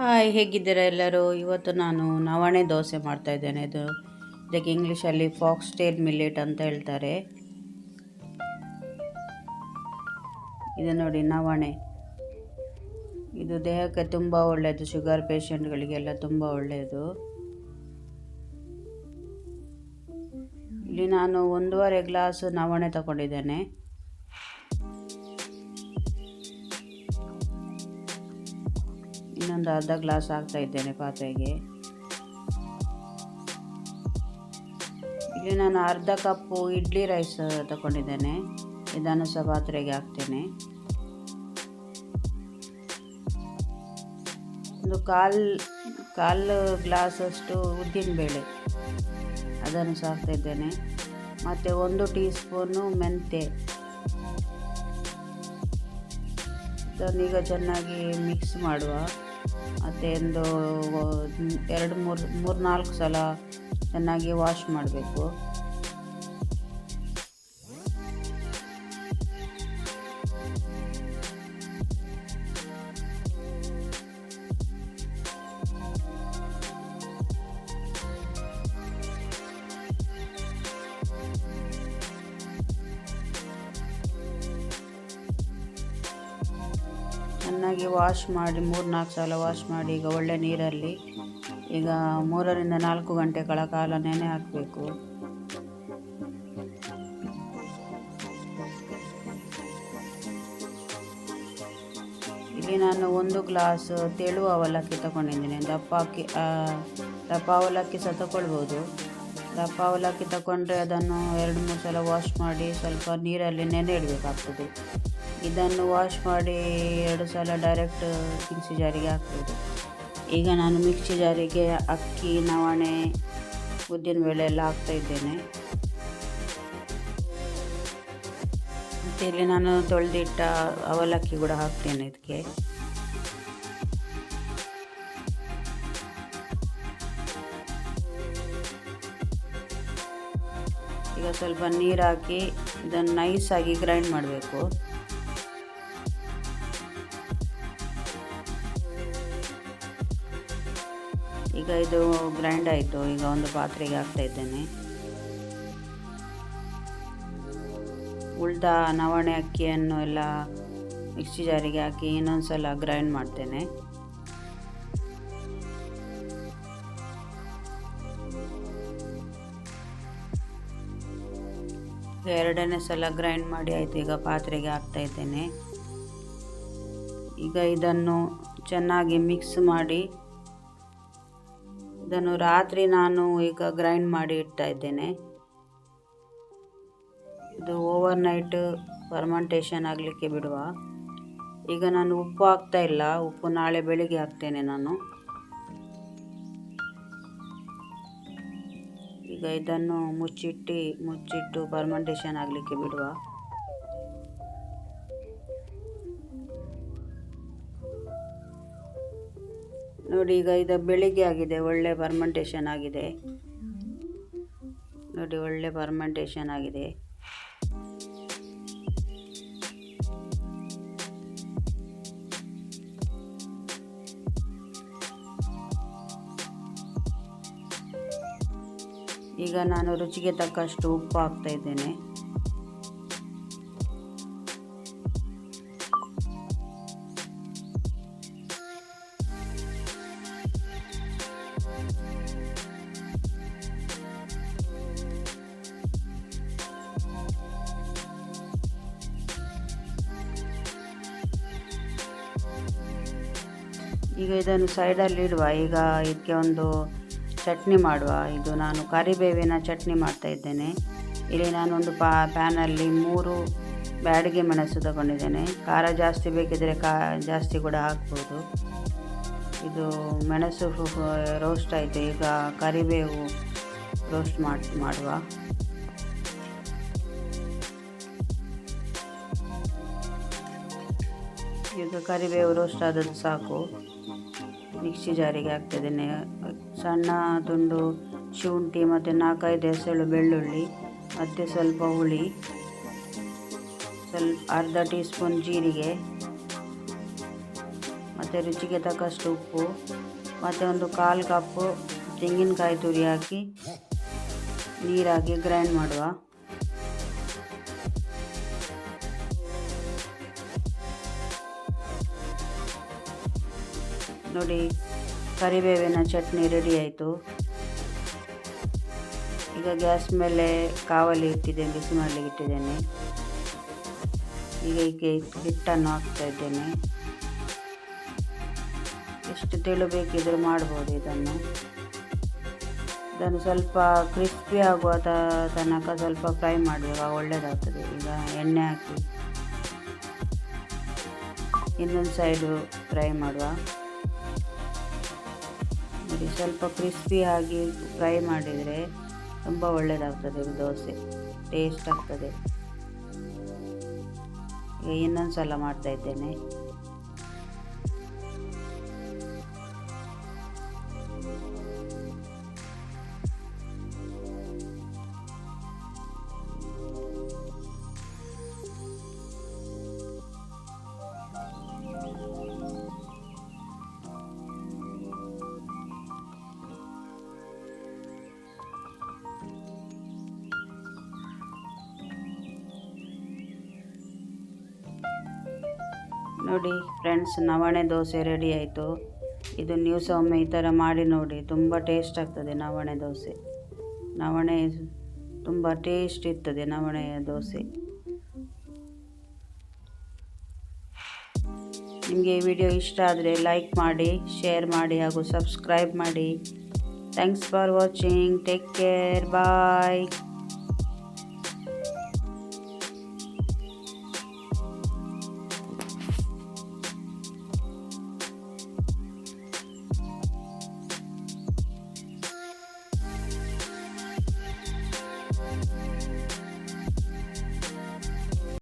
Hi, ಹೇಗಿದ್ದೀರಾ ಎಲ್ಲರೂ? ಇವತ್ತು ನಾನು ನವಣೆ ದೋಸೆ ಮಾಡ್ತಾ ಇದ್ದೇನೆ. ಇದು ಇದಕ್ಕೆ ಇಂಗ್ಲೀಷಲ್ಲಿ ಫಾಕ್ಸ್ ಟೇಲ್ ಮಿಲ್ಲೆಟ್ ಅಂತ ಹೇಳ್ತಾರೆ. ಇದು ನೋಡಿ ನವಣೆ. ಇದು ದೇಹಕ್ಕೆ ತುಂಬ ಒಳ್ಳೆಯದು. ಶುಗರ್ ಪೇಷಂಟ್ಗಳಿಗೆಲ್ಲ ತುಂಬ ಒಳ್ಳೆಯದು. ಇಲ್ಲಿ ನಾನು ಒಂದೂವರೆ ಗ್ಲಾಸ್ ನವಣೆ ತಗೊಂಡಿದ್ದೇನೆ. ಇನ್ನೊಂದು ಅರ್ಧ ಗ್ಲಾಸ್ ಹಾಕ್ತಾ ಇದ್ದೇನೆ ಪಾತ್ರೆಗೆ. ಇಲ್ಲಿ ನಾನು ಅರ್ಧ ಕಪ್ಪು ಇಡ್ಲಿ ರೈಸ್ ತಗೊಂಡಿದ್ದೇನೆ. ಇದನ್ನು ಸಹ ಪಾತ್ರೆಗೆ ಹಾಕ್ತೇನೆ. ಒಂದು ಕಾಲು ಕಾಲು ಗ್ಲಾಸಷ್ಟು ಉದ್ದಿನಬೇಳೆ ಅದನ್ನು ಸಹ ಹಾಕ್ತಾ ಇದ್ದೇನೆ. ಮತ್ತು ಒಂದು ಟೀ ಸ್ಪೂನು ಮೆಂತ್ಯ. ಇದನ್ನೀಗ ಚೆನ್ನಾಗಿ ಮಿಕ್ಸ್ ಮಾಡುವ. ಮತ್ತು ಒಂದು ಎರಡು ಮೂರು ಮೂರು ನಾಲ್ಕು ಸಲ ಚೆನ್ನಾಗಿ ವಾಶ್ ಮಾಡಬೇಕು. ಚೆನ್ನಾಗಿ ವಾಶ್ ಮಾಡಿ ಮೂರು ನಾಲ್ಕು ಸಲ ವಾಶ್ ಮಾಡಿ, ಈಗ ಒಳ್ಳೆ ನೀರಲ್ಲಿ ಈಗ ಮೂರರಿಂದ ನಾಲ್ಕು ಗಂಟೆಗಳ ಕಾಲ ನೆನೆ ಹಾಕಬೇಕು. ಇಲ್ಲಿ ನಾನು ಒಂದು ಗ್ಲಾಸ್ ತೆಳು ಅವಲಕ್ಕಿ ತಗೊಂಡಿದ್ದೀನಿ. ದಪ್ಪ ಅಕ್ಕಿ ದಪ್ಪ ಅವಲಕ್ಕಿ ಸಹ ತಗೊಳ್ಬೋದು. ದಪ್ಪ ಅವಲಕ್ಕಿ ತಗೊಂಡ್ರೆ ಅದನ್ನು ಎರಡು, ಮೂರು ಸಲ ವಾಶ್ ಮಾಡಿ ಸ್ವಲ್ಪ ನೀರಲ್ಲಿ ನೆನೆ ಇಡಬೇಕಾಗ್ತದೆ. ಇದನ್ನು ವಾಶ್ ಮಾಡಿ ಎರಡು ಸಲ ಡೈರೆಕ್ಟ್ ಮಿಕ್ಸಿ ಜಾರಿಗೆ ಹಾಕ್ಬೋದು. ಈಗ ನಾನು ಮಿಕ್ಸಿ ಜಾರಿಗೆ ಅಕ್ಕಿ, ನವಣೆ ಉದ್ದಿನಬೇಳೆ ಎಲ್ಲ ಹಾಕ್ತಾ ಇದ್ದೇನೆ. ಮತ್ತು ಇಲ್ಲಿ ನಾನು ತೊಳೆದಿಟ್ಟ ಅವಲಕ್ಕಿ ಕೂಡ ಹಾಕ್ತೇನೆ ಇದಕ್ಕೆ. ಈಗ ಸ್ವಲ್ಪ ನೀರು ಹಾಕಿ ಇದನ್ನು ನೈಸಾಗಿ ಗ್ರೈಂಡ್ ಮಾಡಬೇಕು. ಈಗ ಇದು ಗ್ರೈಂಡ್ ಆಯಿತು. ಈಗ ಒಂದು ಪಾತ್ರೆಗೆ ಹಾಕ್ತಾ ಇದ್ದೇನೆ. ಉಳ್ದ ನವಣೆ ಅಕ್ಕಿಯನ್ನು ಎಲ್ಲ ಮಿಕ್ಸಿ ಜಾರಿಗೆ ಹಾಕಿ ಇನ್ನೊಂದು ಸಲ ಗ್ರೈಂಡ್ ಮಾಡ್ತೇನೆ ಎರಡನೇ ಸಲ ಗ್ರೈಂಡ್ ಮಾಡಿ ಆಯಿತು. ಈಗ ಪಾತ್ರೆಗೆ ಹಾಕ್ತಾ ಇದ್ದೇನೆ. ಈಗ ಇದನ್ನು ಚೆನ್ನಾಗಿ ಮಿಕ್ಸ್ ಮಾಡಿ ಇದನ್ನು ರಾತ್ರಿ ನಾನು ಈಗ ಗ್ರೈಂಡ್ ಮಾಡಿ ಇಡ್ತಾ ಇದ್ದೇನೆ. ಇದು ಓವರ್ ನೈಟ್ ಫರ್ಮೆಂಟೇಷನ್ ಆಗಲಿಕ್ಕೆ ಬಿಡುವ. ಈಗ ನಾನು ಉಪ್ಪು ಹಾಕ್ತಾ ಇಲ್ಲ, ಉಪ್ಪು ನಾಳೆ ಬೆಳಿಗ್ಗೆ ಹಾಕ್ತೇನೆ ನಾನು. ಈಗ ಇದನ್ನು ಮುಚ್ಚಿಟ್ಟು ಮುಚ್ಚಿಟ್ಟು ಫರ್ಮೆಂಟೇಷನ್ ಆಗಲಿಕ್ಕೆ ಬಿಡುವ. ನೋಡಿ, ಈಗ ಇದು ಬೆಳಿಗ್ಗೆ ಆಗಿದೆ, ಒಳ್ಳೆ ಫರ್ಮೆಂಟೇಷನ್ ಆಗಿದೆ. ನೋಡಿ, ಒಳ್ಳೆ ಫರ್ಮೆಂಟೇಷನ್ ಆಗಿದೆ. ಈಗ ನಾನು ರುಚಿಗೆ ತಕ್ಕಷ್ಟು ಉಪ್ಪು ಹಾಕ್ತಾ ಇದ್ದೇನೆ. ಈಗ ಇದನ್ನು ಸೈಡಲ್ಲಿ ಇಡುವ. ಈಗ ಇದಕ್ಕೆ ಒಂದು ಚಟ್ನಿ ಮಾಡುವ. ಇದು ನಾನು ಕರಿಬೇವಿನ ಚಟ್ನಿ ಮಾಡ್ತಾ ಇದ್ದೇನೆ. ಇಲ್ಲಿ ನಾನೊಂದು ಪಾ ಪ್ಯಾನಲ್ಲಿ ಮೂರು ಬ್ಯಾಡಿಗೆ ಮೆಣಸು ತಗೊಂಡಿದ್ದೇನೆ. ಖಾರ ಜಾಸ್ತಿ ಬೇಕಿದ್ದರೆ ಕಾ ಜಾಸ್ತಿ ಕೂಡ ಹಾಕ್ಬೋದು. ಇದು ಮೆಣಸು ರೋಸ್ಟ್ ಆಯಿತು. ಈಗ ಕರಿಬೇವು ರೋಸ್ಟ್ ಮಾಡಿ, ಮಾಡುವ. ಈಗ ಕರಿಬೇವು ರೋಸ್ಟ್ ಆದದ್ದು ಸಾಕು. ಮಿಕ್ಸಿ ಜಾರಿಗೆ ಹಾಕ್ತಿದ್ದೇನೆ. ಸಣ್ಣ ತುಂಡು ಶುಂಠಿ ಮತ್ತು ನಾಲ್ಕೈದು ಎಸಳು ಬೆಳ್ಳುಳ್ಳಿ, ಮತ್ತು ಸ್ವಲ್ಪ ಹುಳಿ, ಸ್ವಲ್ಪ ಅರ್ಧ ಟೀ ಸ್ಪೂನ್ ಜೀರಿಗೆ, ಮತ್ತು ರುಚಿಗೆ ತಕ್ಕಷ್ಟು ಉಪ್ಪು, ಮತ್ತು ಒಂದು ಕಾಲು ಕಪ್ಪು ತೆಂಗಿನಕಾಯಿ ತುರಿ ಹಾಕಿ ನೀರಾಗಿ ಗ್ರೈಂಡ್ ಮಾಡುವ. ನೋಡಿ, ಕರಿಬೇವಿನ ಚಟ್ನಿ ರೆಡಿ ಆಯಿತು. ಈಗ ಗ್ಯಾಸ್ ಮೇಲೆ ಕಾವಲಿ ಇಟ್ಟಿದ್ದೇನೆ, ಬಿಸಿ ಮಾಡಲಿಕ್ಕೆ ಇಟ್ಟಿದ್ದೇನೆ. ಈಗ ಈಗ ಹಿಟ್ಟನ್ನು ಹಾಕ್ತಾ ಇದ್ದೇನೆ. ಎಷ್ಟು ತೆಳು ಬೇಕಿದ್ರೂ ಮಾಡ್ಬೋದು ಇದನ್ನು. ಇದನ್ನು ಸ್ವಲ್ಪ ಕ್ರಿಸ್ಪಿ ಆಗುವ ತನಕ ಸ್ವಲ್ಪ ಫ್ರೈ ಮಾಡುವಾಗ ಒಳ್ಳೆಯದಾಗ್ತದೆ ಈಗ ಎಣ್ಣೆ ಹಾಕಿ ಇನ್ನೊಂದು ಸೈಡು ಫ್ರೈ ಮಾಡುವ. ನೋಡಿ ಸ್ವಲ್ಪ ಕ್ರಿಸ್ಪಿಯಾಗಿ ಫ್ರೈ ಮಾಡಿದರೆ ತುಂಬ ಒಳ್ಳೆಯದಾಗ್ತದೆ ದೋಸೆ. ಟೇಸ್ಟ್ ಆಗ್ತದೆ. ಈಗ ಇನ್ನೊಂದು ಸಲ ಮಾಡ್ತಾ ನೋಡಿ ಫ್ರೆಂಡ್ಸ್, ನವಣೆ ದೋಸೆ ರೆಡಿ ಆಯಿತು. ಇದು ನೀವು ಸಹ ಒಮ್ಮೆ ಈ ಥರ ಮಾಡಿ ನೋಡಿ, ತುಂಬ ಟೇಸ್ಟ್ ಆಗ್ತದೆ ನವಣೆ ದೋಸೆ. ನವಣೆ ತುಂಬ ಟೇಸ್ಟ್ ಇರ್ತದೆ ನವಣೆಯ ದೋಸೆ. ನಿಮಗೆ ಈ ವಿಡಿಯೋ ಇಷ್ಟ ಆದರೆ ಲೈಕ್ ಮಾಡಿ ಶೇರ್ ಮಾಡಿ ಹಾಗೂ ಸಬ್ಸ್ಕ್ರೈಬ್ ಮಾಡಿ. Thanks for watching take care bye